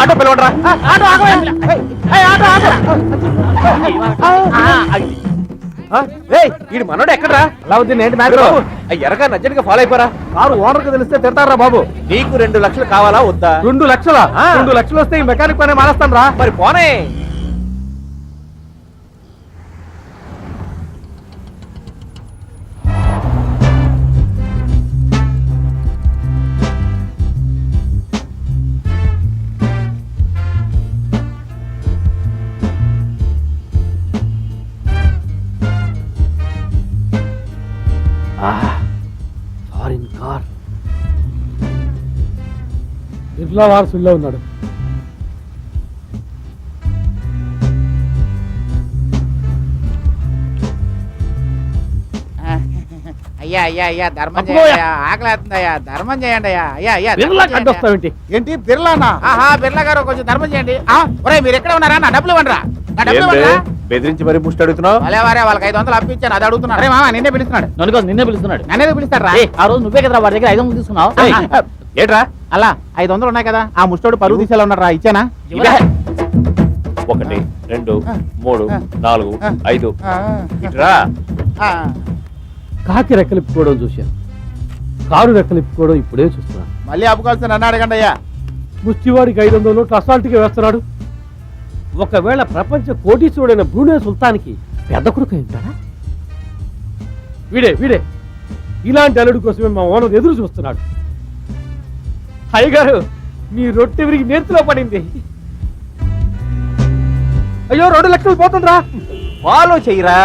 Auto పిలవడరా? మనోడు ఎక్కడరా? అలావుద్దీన్ ఏంటి బాబు, ఆ ఎర్రగా నజ్జడిగా ఫాలో అయిపోరా. కారు ఓనర్కి తెలిస్తే తిడతారా బాబు? నీకు రెండు లక్షలు కావాలా వద్దా? రెండు లక్షల. రెండు లక్షలు వస్తే ఈ మెకానిక్ పని మానేస్తాను రా మరి పోనే. బిర్లా వారసుల్లో ఉన్నాడు. అయ్యా అయ్యా అయ్యా ధర్మం చేయండి అయ్యా. ఆకలేస్తుంది అయ్యా ధర్మం చేయండి అయ్యా అయ్యా అయ్యా బిర్లా. కట్టొస్తావేంటి? ఏంటి? బిర్లానా? ఆహా బిర్లా గారు కొంచెం ధర్మం చేయండి. ఆ, ఒరేయ్ మీరు ఎక్కడ ఉన్నారా? నా డబ్బులు ఇవ్వండిరా. నా డబ్బులు? ఇవ్వండిరా. బెదిరించి మరి ముష్టి అడుగుతున్నావు? భలే వారే వాళ్ళకి ఐదు వందలు అప్పించాను అది అడుగుతున్నాడు అరే మామ నిన్నే పిలుస్తున్నాడు. నన్ను కాదు నిన్నే పిలుస్తున్నాడు. నన్నే పిలుస్తాడు రా ఆ రోజు నువ్వే కదరా వాడి దగ్గర ఐదు వందలు తీసుకున్నావు? ఏట్రా? అలా ఐదు వందలు ఉన్నాయి కదా. ఆ ముష్టోడు పరుగు తీసేలా ఉన్నాడు రా ఇచ్చానా? ఒకటి రెండు మూడు నాలుగు ఐదు. ఇట్రా. కాకి రెక్కలిప్పుకోవడం చూశాను. కారు రెక్కలిప్పుకోవడం ఇప్పుడే చూస్తున్నాను మళ్ళీ అప్పుకోవాల్సి నన్ను అడగండి అయ్యా. ముష్టివాడికి ఐదు వందలు నోట్లు అసాల్ట్గా వేస్తున్నాడు. ఒకవేళ ప్రపంచ కోటీశ్వరుడైన బ్రూనే సుల్తాన్కి పెద్ద కొడుకు ఉంటాడా? వీడే వీడే. ఇలాంటి అల్లుడి కోసమే మా ఓనర్ ఎదురు చూస్తున్నాడు. అయ్యగారు మీ రొట్టె విరిగి నేర్చులో పడింది. అయ్యో రెండు లక్షలు పోతుందిరా. ఫాలో చెయ్యరా.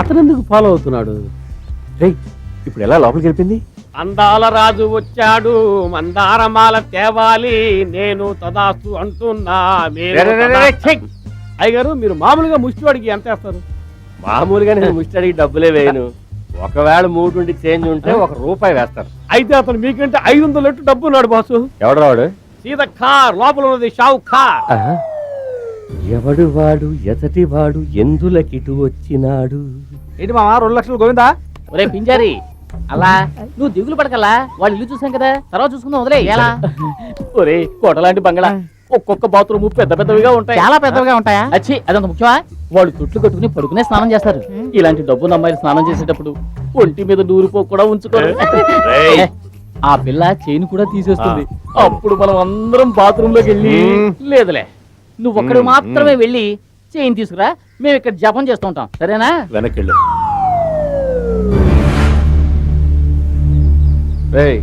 అతనెందుకు ఫాలో అవుతున్నాడు? రేయ్, ఇప్పుడు ఎలా లోపలికి వెళ్ళింది అందాల రాజు వచ్చాడు మందారమాల తేవాలి నేను తదాస్తు అంటున్నా! అయ్యగారు మీరు మామూలుగా ముష్టివాడికి ఎంత వేస్తారు? మామూలుగా నేను ముష్టడికి డబ్బులే వేయను. ఒకవేళ మూడు ఉండి చేంజ్ ఉంటే ఒక రూపాయి వేస్తాను. అయితే అతను మీకంటే ఐదు వందల లెట్టు డబ్బు ఉన్నాడు బాసు. ఎవడు రావాడు సీత కార్ లోపల ఉన్నది షావు కార్ ఎవడు వాడు ఎతటి వాడు ఎందులకిటు వచ్చినాడు? ఏంటి మామ రెండు లక్షలు గోవిందా? ఒరే పింజారి అలా? నువ్వు దిగులు పడకల్లా వాళ్ళు ఇల్లు చూసాం కదా తర్వాత చూసుకుందాం వదిలే ఎలా? ఒరే కోటలాంటి బంగళా. ఒక్కొక్క బాత్రూమ్ పెద్ద పెద్దవిగా ఉంటాయి. చాలా పెద్దగా ఉంటాయా? అచ్చి అదంత ముఖ్యమా? వాళ్ళు చుట్లు కట్టుకుని పడుకునే స్నానం చేస్తారు. ఇలాంటి డబ్బు అమ్మాయిలు స్నానం చేసేటప్పుడు ఒంటి మీద నూరిపో కూడా ఉంచుకోరు. ఆ పిల్ల చైన్ కూడా తీసేస్తుంది. అప్పుడు మనం అందరం బాత్రూమ్లోకి వెళ్ళి. లేదులే నువ్వు ఒక్కడు మాత్రమే వెళ్ళి చైన్ తీసుకురా. మేము ఇక్కడ జపం చేస్తూ ఉంటాం. సరేనా? వెనక్కి రేయ్,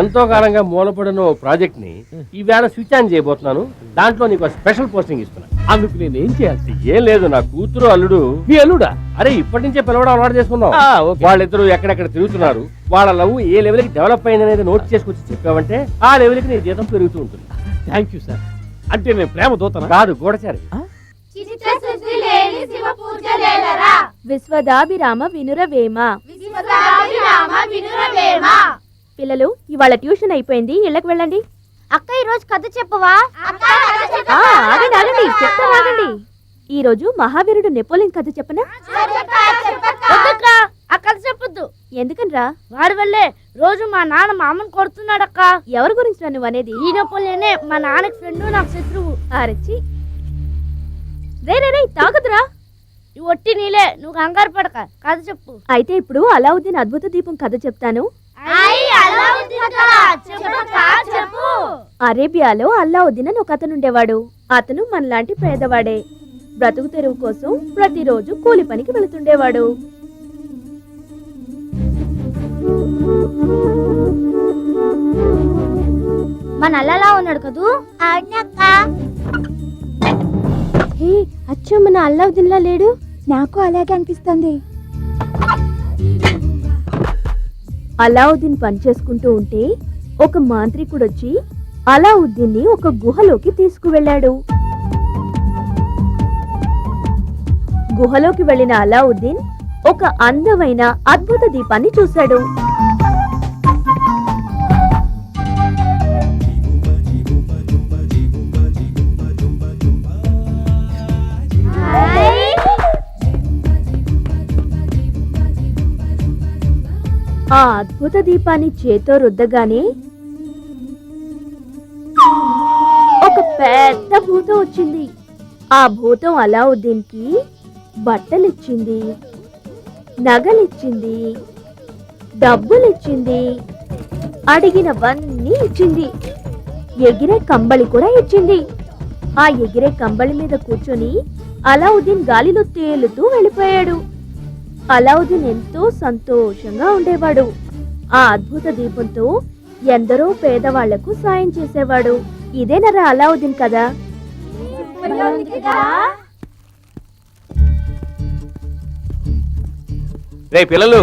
ఎంతో కాలంగా మూలపడిన ఓ ప్రాజెక్ట్ని ఈవేళ స్విచ్ ఆన్ చేయబోతున్నాను. దాంట్లో నీకు స్పెషల్ పోస్టింగ్ ఇస్తున్నా. అందుకు నేను ఏం చేయాల్సి ఏం లేదు నా కూతురు అల్లుడు. మీ అల్లుడా? అరే ఇప్పటి నుంచే పిలవడం అలవాటు ఓకే. వాళ్ళిద్దరూ ఎక్కడెక్కడ తిరుగుతున్నారు వాళ్ళ లవ్ ఏ లెవెల్కి డెవలప్ అయింది అనేది నోట్ చేసుకొచ్చి చెప్పావంటే ఆ లెవెల్కి నీ జీతం పెరుగుతూ ఉంటుంది. థ్యాంక్ యూ సార్ అంటే నేను ప్రేమ దోతనా? కాదు పూజలేలరా విశ్వదాభిరామ వినురవేమ. విశ్వదాభిరామ వినురవేమ. పిల్లలు ఇవాళ ట్యూషన్ అయిపోయింది. ఇళ్ళకి వెళ్ళండి. అక్క ఈ రోజు కథ చెప్పవా? అక్క కథ ఆ, చెప్పవా? ఆగండి ఆగండి. చెప్తాను ఆగండి. ఈ రోజు మహావీరుడు నెపోలియన్ కథ చెప్పనా. వద్దక్క ఆ కథ చెప్పొద్దు. ఎందుకనరా? వాడి వల్లే రోజు మా నాన్న మా అమ్మని కొడుతున్నాడక్క. ఎవరి గురించి నువ్వు అనేది? ఈ నెపోలియనే మా నాన్నకి ఫ్రెండ్ నాకు శత్రువు. ఆరచ్చి రే రే రే తాగదురా. ఈ ఒట్టి నీలే నువ్వు కంగారు పడక. కథ చెప్పు. అయితే ఇప్పుడు అలావుద్దీన్ అద్భుత దీపం కథ చెప్తాను. ఐ అరేబియాలో అల్లావుద్దీన్ అని ఒక అతను ఉండేవాడు అతను మనలాంటి పేదవాడే. బ్రతుకు తెరువు కోసం ప్రతిరోజు కూలి పనికి వెళుతుండేవాడు. మన అల్లలా ఉన్నాడు కదూ? హే అచ్చో మన అల్లావుద్దీన్లా లేడు? నాకు అలాగే అనిపిస్తుంది. అలావుద్దీన్ పనిచేసుకుంటూ ఉంటే ఒక మాంత్రికుడు వచ్చి అలావుద్దీన్ని ఒక గుహలోకి తీసుకువెళ్ళాడు. గుహలోకి వెళ్ళిన అలావుద్దీన్ ఒక అందమైన అద్భుత దీపాన్ని చూశాడు. ఆ అద్భుత దీపాన్ని చేతో రుద్దగానే ఒక పెద్ద భూతం వచ్చింది. ఆ భూతం అలావుద్దీన్కి బట్టలిచ్చింది నగలిచ్చింది డబ్బులిచ్చింది అడిగినవన్నీ ఇచ్చింది. ఎగిరే కంబళి కూడా ఇచ్చింది. ఆ ఎగిరే కంబళి మీద కూర్చొని అలావుద్దీన్ గాలిలో తేలుతూ వెళ్ళిపోయాడు. అలావుద్దీన్ ఎంతో సంతోషంగా ఉండేవాడు. ఆ అద్భుత దీపంతో ఎందరో పేదవాళ్ళకు సాయం చేసేవాడు. ఇదేనరా అలావుద్దీన్ కదా? రే పిల్లలు!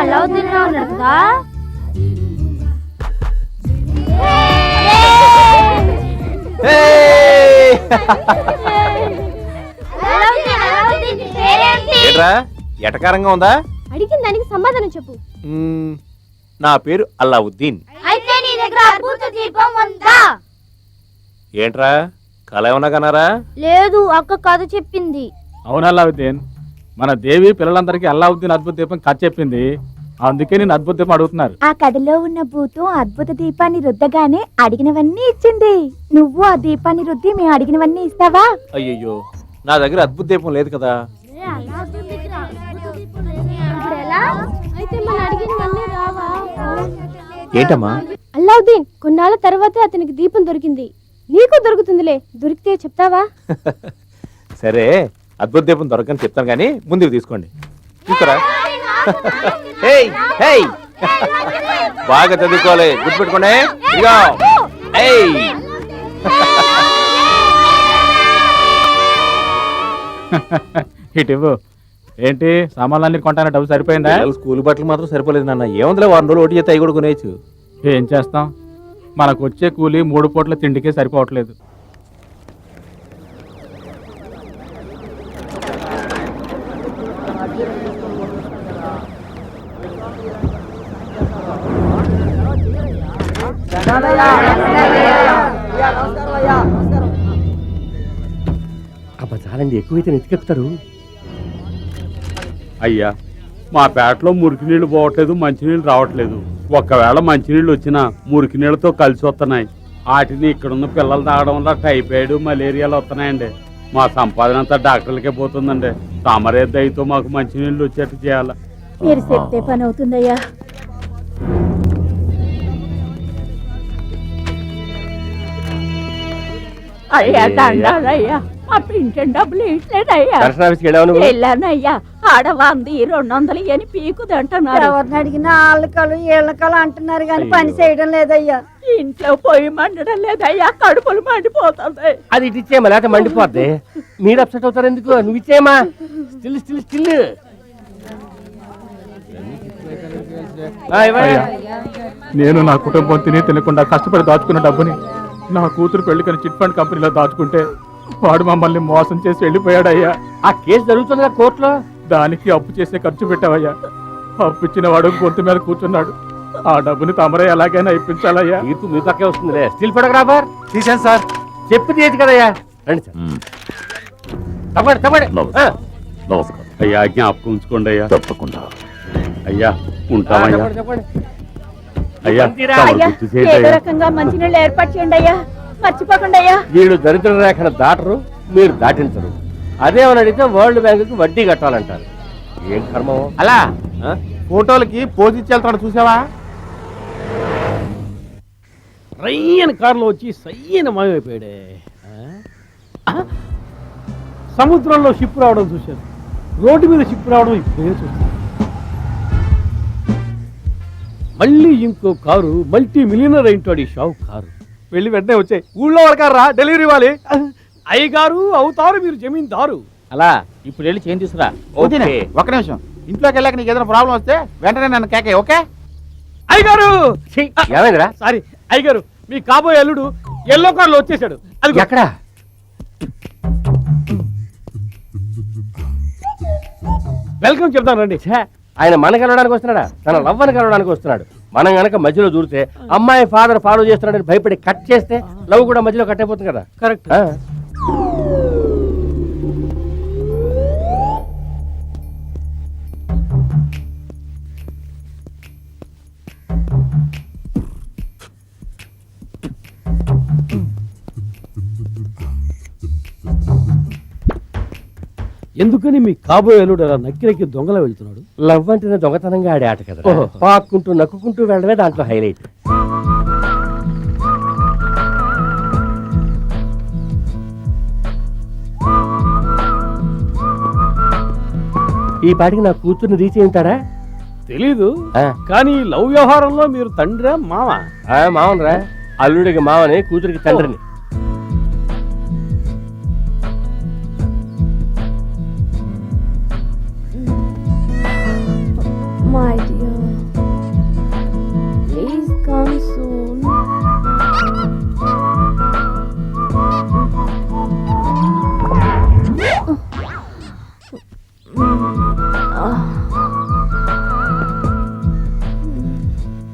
అలావుద్దీన్ లా ఏంట్రా? ఎటకారంగా ఉందా? అడిగిన దానికి సమాధానం చెప్పు. నా పేరు అల్లావుద్దీన్. అయితే నీ దగ్గర అద్భుత దీపం ఉందా? ఏంట్రా? కళ ఏమన్నా కన్నారా? లేదు అక్క కథ చెప్పింది. అవును అల్లావుద్దీన్? మన దేవి పిల్లలందరికీ అల్లావుద్దీన్ అద్భుత దీపం కథ చెప్పింది. అందుకే నేను అద్భుత దీపం అడుగుతున్నారు. ఆ కథలో ఉన్న భూతం అద్భుత దీపాన్ని రుద్దగానే అడిగినవన్నీ ఇచ్చింది. నువ్వు ఆ దీపాన్ని రుద్ది మేము అడిగినవన్నీ ఇస్తావా? అయ్యయ్యో నా దగ్గర అద్భుత దీపం లేదు కదా? ఏంటమ్మా? అల్లావుద్దీన్ కొన్నాళ్ళ తర్వాత అతనికి దీపం దొరికింది. నీకు దొరుకుతుందిలే. దొరికితే చెప్తావా? సరే అద్భుత దీపం దొరకని చెప్తాను కానీ ముందు ఇవి తీసుకోండి తీసుకురా. హేయ్ హేయ్ బాగా చదువుకోవాలి. గుర్తుపెట్టుకోండి. ఇదిగో. ఏయ్ ఇటు ఇవ్వు. ఏంటి? సామాన్లన్నీ కొంటానే డబ్బు సరిపోయిందా? పిల్లల స్కూల్ బట్టలు మాత్రం సరిపోలేదు నాన్న. ఏముందిలే వారం రోజులు ఓటీ చేస్తే అవి కూడా కొనేయచ్చు. ఏం చేస్తాం? మనకు వచ్చే కూలి మూడు పూట్ల తిండికే సరిపోవట్లేదు. అబ్బా చాలండి ఎక్కువైతే నెత్తికెక్కుతారు అయ్యా మా పేటలో మురికి నీళ్ళు పోవట్లేదు మంచినీళ్ళు రావట్లేదు. ఒకవేళ మంచినీళ్ళు వచ్చినా మురికి నీళ్ళతో కలిసి వస్తున్నాయి. వాటిని ఇక్కడున్న పిల్లలు తాగడం వల్ల టైఫాయిడ్ మలేరియాలు వస్తున్నాయండి. మా సంపాదన అంతా డాక్టర్లకే పోతుందండి. తమరే దయతో మాకు మంచినీళ్ళు వచ్చేట్టు చేయాలి? మీరు చెప్తే పని అవుతుందయ్యా. అయ్యా, దండాలయ్యా. మా పింఛన్ డబ్బులు ఇట్లేదయ్యా దర్శన ఆఫీస్కి వెళ్ళావు నువ్వు వెళ్ళానయ్యా. ఆడవాంది రెండు వందలు అని పీకుదంటున్నారు ఎవరిని అడిగినా వాళ్ళకలు వీళ్ళకలు అంటున్నారు కానీ పని చేయడం లేదయ్యా. ఇంట్లో పొయ్యి మండడం లేదయ్యా. కడుపులు మండిపోతుంది అది ఇటు ఇచ్చేయమా? లేకపోతే మండిపోద్ది. మీరు అప్సెట్ అవుతారు ఎందుకు? నువ్వు ఇచ్చేయమా? Still still still. నేను నా కుటుంబం తిని తినకుండా కష్టపడి దాచుకున్న డబ్బుని నా కూతురు పెళ్ళికని చిట్ ఫండ్ కంపెనీలో దాచుకుంటే వాడు మమ్మల్ని మోసం చేసి వెళ్ళిపోయాడయ్యా. ఆ కేసు జరుగుతుంది కోర్టులో? దానికి అప్పు చేసే ఖర్చు పెట్టావయ్యా. అప్పు ఇచ్చిన వాడు గొంతు మీద కూర్చున్నాడు. ఆ డబ్బుని తమరే ఎలాగైనా ఇప్పించాలయ్యా. తీర్పు మీ పక్కే వస్తుందిలే. Still photographer? తీసాను సార్. చెప్పు తీయచ్చు కదయ్యా. రండి సార్. తప్పండి తప్పండి ఆ, నమస్కారం. అయ్యా జ్ఞాపకం ఉంచుకోండి అయ్యా. తప్పకుండా. అయ్యా ఉంటామయ్యా. చెప్పండి చెప్పండి అయ్యా అంతేరా? తమరు అయ్యా. గుర్తు చేయండి ఏదో అయ్యా. రకంగా మంచినీళ్ళు ఏర్పాటు చేయండి అయ్యా. మర్చిపోకండి అయ్యా. వీళ్ళు దరిద్ర రేఖను దాటరు మీరు దాటించరు. అదేమని అడిగితే వరల్డ్ బ్యాంకుకి వడ్డీ కట్టాలంటారు. ఏం కర్మం? అలా? ఫోటోలకి పోజ్ ఇచ్చి వెళ్తాడు చూసావా? రయ్యని కారులో వచ్చి సయ్యన మాయమైపోయాడే? సముద్రంలో షిప్ రావడం చూశాను. రోడ్డు మీద షిప్ రావడం ఇప్పుడే చూశాను మళ్ళీ ఇంకో కారు మల్టీ మిలియనర్ అయింటాడు ఈ షావు కారు వెళ్ళి వెంటనే వచ్చాయి ఊళ్ళో వాళ్ళకారా డెలివరీ ఇవ్వాలి. అయ్యగారు అవుతారు మీరు జమీందారు. అలా ఇప్పుడు వెళ్ళి చేంజ్ తీసుకురా. ఓకే. ఒక్క నిమిషం. ఇంట్లోకి వెళ్ళాక నీకు ఏదైనా ప్రాబ్లం వస్తే వెంటనే నన్ను కేకే ఓకే? అయ్యగారు! ఏమైందిరా? సారీ అయ్యగారు మీ కాబోయే అల్లుడు ఎల్లో కార్లో వచ్చేసాడు. అది ఎక్కడ? వెల్కమ్ చెప్తాను రండి. ఆయన మన కలవడానికి వస్తున్నాడా? తన లవ్వని కలవడానికి వస్తున్నాడు. మనం గనక మధ్యలో దూరితే అమ్మాయి ఫాదర్ ఫాలో చేస్తున్నాడని భయపడి కట్ చేస్తే లవ్ కూడా మధ్యలో కట్ అయిపోతుంది కదా? కరెక్ట్ ఎందుకని మీ కాబోయే అల్లుడు అలా నక్కి నక్కి దొంగల వెళ్తున్నాడు? లవ్ అంటేనే దొంగతనంగా ఆడే ఆట కదా ఓహో. పాక్కుంటూ నక్కుకుంటూ వెళ్ళడమే దాంట్లో హైలైట్. ఈ పాటికి నా కూతుర్ని రీచ్ అయి ఉంటాడా తెలీదు. ఆ. కానీ లవ్ వ్యవహారంలో మీరు తండ్రా మామ ఆ, మావనరా. అల్లుడికి మావని కూతురికి తండ్రిని.